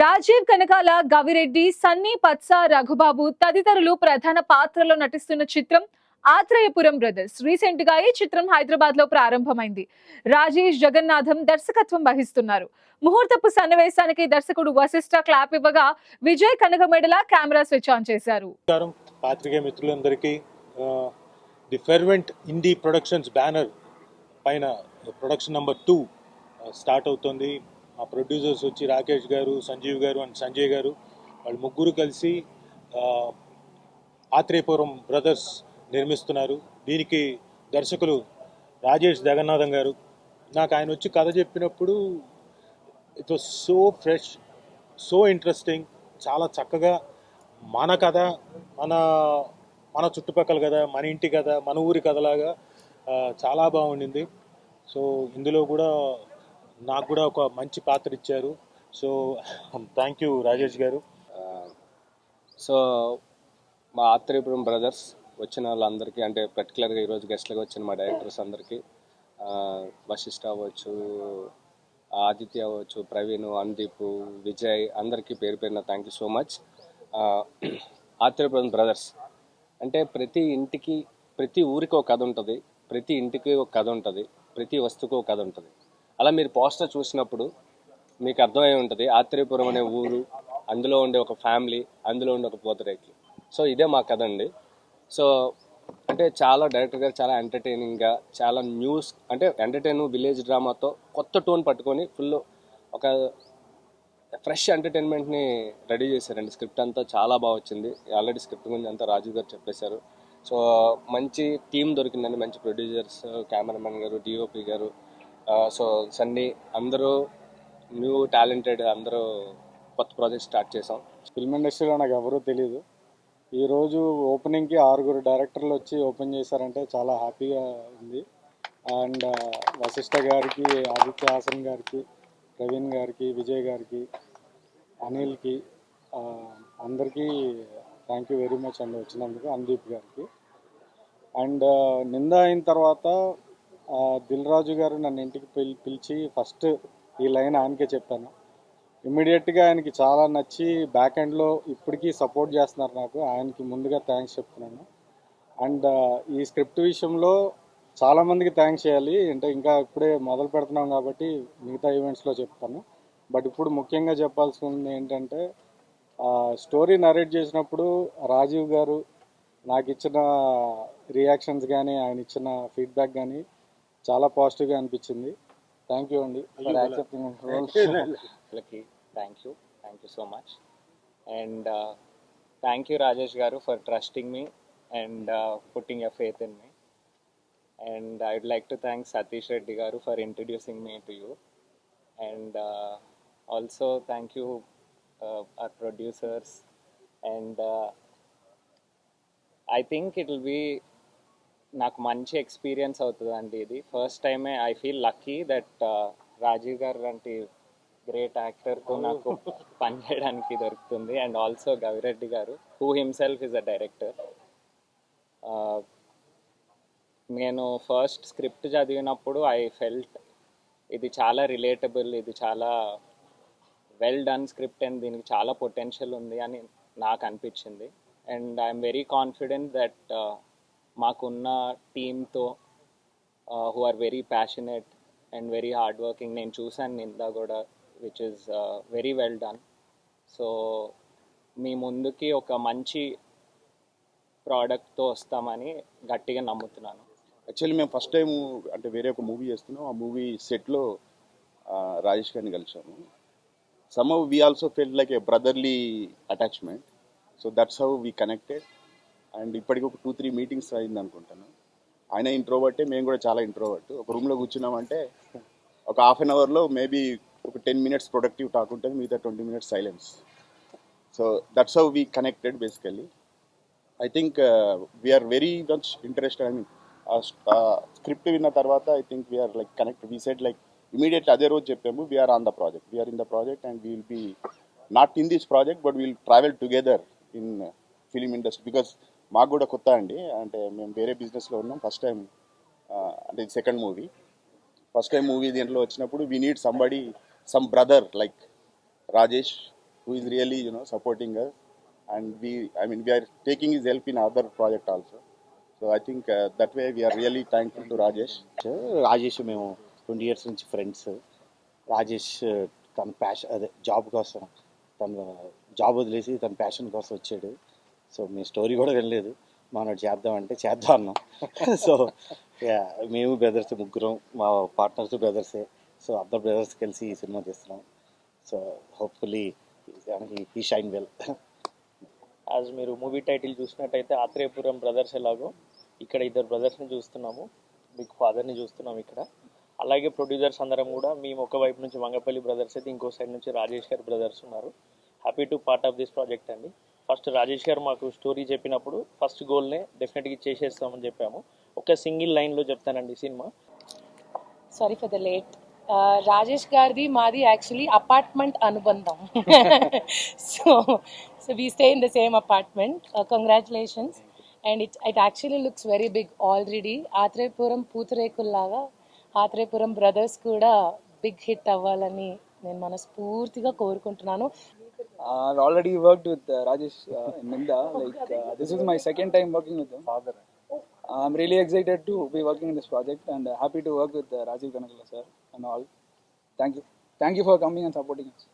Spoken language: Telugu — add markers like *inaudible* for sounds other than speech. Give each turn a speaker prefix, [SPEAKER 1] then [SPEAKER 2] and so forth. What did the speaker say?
[SPEAKER 1] రాజీవ్ కనకాల గవిరెడ్డి సన్నీ పత్స రఘుబాబు తదితరులు ప్రధాన పాత్రలో నటిస్తున్న చిత్రం ఆత్రేయపురం బ్రదర్స్. రీసెంట్గా ఈ చిత్రం హైదరాబాద్లో ప్రారంభమైంది. రాజేష్ జగన్నాథం దర్శకత్వం వహిస్తున్నారు. ముహూర్తపు సన్నివేశానికి దర్శకుడు వశిష్ఠ క్లాప్ ఇవ్వగా Vijay Kanakamedala camera switch on చేశారు.
[SPEAKER 2] పాత్రికేయ మిత్రులందరికీ ది ఫెర్వెంట్ ప్రొడక్షన్స్ బ్యానర్ పైన ప్రొడక్షన్ నెంబర్ టూ స్టార్ట్ అవుతుంది. ఆ ప్రొడ్యూసర్స్ వచ్చి రాకేష్ గారు సంజీవ్ గారు అండ్ సంజయ్ గారు వాళ్ళు ముగ్గురు కలిసి ఆత్రేయపురం బ్రదర్స్ నిర్మిస్తున్నారు. దీనికి దర్శకులు రాజేష్ జగన్నాథం గారు. నాకు ఆయన వచ్చి కథ చెప్పినప్పుడు it was so fresh so interesting చాలా చక్కగా మన కథ మన మన చుట్టుపక్కల కథ మన ఇంటి కథ మన ఊరి కథలాగా చాలా బాగుండింది. సో ఇందులో కూడా నాకు కూడా ఒక మంచి పాత్ర ఇచ్చారు. సో థ్యాంక్ యూ రాజేష్ గారు.
[SPEAKER 3] సో మా ఆత్రేయపురం బ్రదర్స్ వచ్చిన వాళ్ళందరికీ అంటే పర్టికులర్గా ఈరోజు గెస్ట్లుగా వచ్చిన మా డైరెక్టర్స్ అందరికీ వశిష్ఠ అవ్వచ్చు ఆదిత్య అవ్వచ్చు ప్రవీణ్ అనుదీప్ విజయ్ అందరికీ పేరు పేరున thank you so much Atreyapuram brothers అంటే ప్రతి ఇంటికి ప్రతి ఊరికి ఒక కథ ఉంటుంది ప్రతి ఇంటికి ఒక కథ ఉంటుంది ప్రతి వస్తువుకి ఒక కథ ఉంటుంది. అలా మీరు పోస్టర్ చూసినప్పుడు మీకు అర్థమై ఉంటుంది ఆత్రేయపురం అనే ఊరు అందులో ఉండే ఒక ఫ్యామిలీ అందులో ఉండే ఒక పోతరేకి సో ఇదే మా కథ అండి. సో అంటే చాలా డైరెక్టర్ గారు చాలా ఎంటర్టైనింగ్గా చాలా న్యూస్ అంటే ఎంటర్టైన్ విలేజ్ డ్రామాతో కొత్త టోన్ పట్టుకొని ఫుల్ ఒక ఫ్రెష్ ఎంటర్టైన్మెంట్ని రెడీ చేశారండి. స్క్రిప్ట్ అంతా చాలా బాగా వచ్చింది. ఆల్రెడీ స్క్రిప్ట్ గురించి అంతా రాజు గారు చెప్పేశారు. సో మంచి టీం దొరికిందండి. మంచి ప్రొడ్యూసర్స్ కెమెరామెన్ గారు డిఓపి గారు. సో సన్నీ అందరూ న్యూ టాలెంటెడ్ అందరూ కొత్త ప్రాజెక్ట్ స్టార్ట్ చేసాం
[SPEAKER 4] ఫిల్మ్ ఇండస్ట్రీలో నాకు ఎవరూ తెలియదు ఈరోజు ఓపెనింగ్కి ఆరుగురు డైరెక్టర్లు వచ్చి ఓపెన్ చేశారంటే చాలా హ్యాపీగా ఉంది. అండ్ వశిష్ఠ గారికి ఆదిత్య హాసన్ గారికి ప్రవీణ్ గారికి విజయ్ గారికి అనిల్కి అందరికీ థ్యాంక్ యూ వెరీ మచ్ అండి వచ్చినందుకు అందీప్ గారికి. అండ్ నింద అయిన తర్వాత దిల్ రాజు గారు నన్ను ఇంటికి పిలి పిలిచి ఫస్ట్ ఈ లైన్ ఆయనకే చెప్పాను. ఇమ్మీడియట్గా ఆయనకి చాలా నచ్చి బ్యాక్ ఎండ్లో ఇప్పటికీ సపోర్ట్ చేస్తున్నారు నాకు. ఆయనకి ముందుగా థ్యాంక్స్ చెప్తున్నాను. అండ్ ఈ స్క్రిప్ట్ విషయంలో చాలామందికి థ్యాంక్స్ చేయాలి. అంటే ఇంకా ఇప్పుడే మొదలు పెడుతున్నాం కాబట్టి మిగతా ఈవెంట్స్లో చెప్తాను. బట్ ఇప్పుడు ముఖ్యంగా చెప్పాల్సింది ఏంటంటే స్టోరీ నరేట్ చేసినప్పుడు రాజీవ్ గారు నాకు ఇచ్చిన రియాక్షన్స్ కానీ ఆయన ఇచ్చిన ఫీడ్బ్యాక్ కానీ చాలా పాజిటివ్గా అనిపించింది. థ్యాంక్ యూ అండి ఫర్ యాక్సెప్టింగ్ *laughs*
[SPEAKER 5] వాళ్ళకి thank you thank you so much and thank you Rajesh గారు for trusting me and putting your faith in me and I would like to thank Satish Reddy గారు for introducing me to you and also thank you our producers and I think it will be నాకు మంచి ఎక్స్పీరియన్స్ అవుతుంది అండి ఇది ఫస్ట్ టైమే I feel lucky that Rajeev గారు లాంటి గ్రేట్ యాక్టర్తో నాకు పనిచేయడానికి దొరుకుతుంది. అండ్ ఆల్సో గవిరెడ్డి గారు who himself is a director నేను ఫస్ట్ స్క్రిప్ట్ చదివినప్పుడు ఐ ఫెల్ట్ ఇది చాలా రిలేటబుల్ ఇది చాలా వెల్ డన్ స్క్రిప్ట్ అండ్ దీనికి చాలా పొటెన్షియల్ ఉంది అని నాకు అనిపించింది. And I'm very confident that మాకున్న టీమ్తో who are very passionate and very hard working నేను చూశాను నిందా కూడా which is very well done so మీ ముందుకి ఒక మంచి ప్రోడక్ట్తో వస్తామని గట్టిగా నమ్ముతున్నాను.
[SPEAKER 6] యాక్చువల్లీ మేము ఫస్ట్ టైం అంటే వేరే ఒక మూవీ చేస్తున్నాం. ఆ మూవీ సెట్లో రాజేష్ గారిని కలిసాము some we also fell like a brotherly attachment so that's how we connected and ఇప్పటికి ఒక టూ త్రీ మీటింగ్స్ అయింది అనుకుంటాను. ఆయన ఇంట్రోవర్టే మేము కూడా చాలా ఇంట్రోవర్ట్. ఒక రూమ్లో కూర్చున్నామంటే ఒక హాఫ్ అన్ అవర్లో మేబీ ఒక టెన్ మినిట్స్ ప్రొడక్టివ్ టాక్ ఉంటుంది మిగతా twenty minutes silence so that's how we connected basically I think we're very much interested I mean script విన్న తర్వాత I think we're like connect we set like immediate అదే రోజు చెప్పాము we're on the project we're in the project and will be not in this project but we'll travel together in film industry because మాకు కూడా కొత్త అండి. అంటే మేము వేరే బిజినెస్లో ఉన్నాం. ఫస్ట్ టైం అంటే ఇది second movie. First time movie దీంట్లో వచ్చినప్పుడు we need somebody some brother like Rajesh who is really you know supporting us and and I mean we're taking are help in other project also so I think that way we're really thankful to Rajesh
[SPEAKER 7] Rajesh మేము ట్వంటీ ఇయర్స్ నుంచి ఫ్రెండ్స్ రాజేష్ uh, తన ప్యాషన్ అదే జాబ్ కోసం తన జాబ్ వదిలేసి తన ప్యాషన్ కోసం వచ్చాడు. సో మీ స్టోరీ కూడా వినలేదు. మనం చేద్దామంటే చేద్దాం అన్నాం. *laughs* సో మేము బ్రదర్స్ ముగ్గురం మా పార్ట్నర్స్ బ్రదర్సే. సో అద్దరు బ్రదర్స్ కలిసి ఈ సినిమా తీస్తున్నాం. సో హోప్ఫుల్లీ ఈ షైన్ వెల్.
[SPEAKER 8] యాజ్ మీరు మూవీ టైటిల్ చూసినట్టయితే ఆత్రేయపురం బ్రదర్స్ ఎలాగో ఇక్కడ ఇద్దరు బ్రదర్స్ని చూస్తున్నాము. బిగ్ ఫాదర్ని చూస్తున్నాం ఇక్కడ. అలాగే ప్రొడ్యూసర్స్ అందరం కూడా మేము ఒక వైపు నుంచి వంగపల్లి బ్రదర్స్ అయితే ఇంకో సైడ్ నుంచి రాజేష్ గారు బ్రదర్స్ ఉన్నారు. Happy to part of this project అండి. ఫస్ట్ రాజేష్ గారు మాకు స్టోరీ చెప్పినప్పుడు ఫస్ట్ గోల్నే డెఫినెట్గా చేసేస్తామని చెప్పాము. ఒక సింగిల్ లైన్లో చెప్తానండి cinema.
[SPEAKER 9] Sorry for the late Rajesh గారిది మాది యాక్చువల్లీ అపార్ట్మెంట్ అనుబంధం. So so we stay in the same apartment congratulations and it it actually looks very big already Atreyapuram పూతరేకుల్లాగా Atreyapuram brothers కూడా బిగ్ హిట్ అవ్వాలని నేను మనస్ఫూర్తిగా కోరుకుంటున్నాను.
[SPEAKER 10] I've already worked with uh, Rajesh uh, in Minda. Like uh, this is my second time working with him. Uh, I'm really excited to be working in this project and uh, happy to work with uh, Rajiv Kanakala sir and all. Thank you. Thank you for coming and supporting us.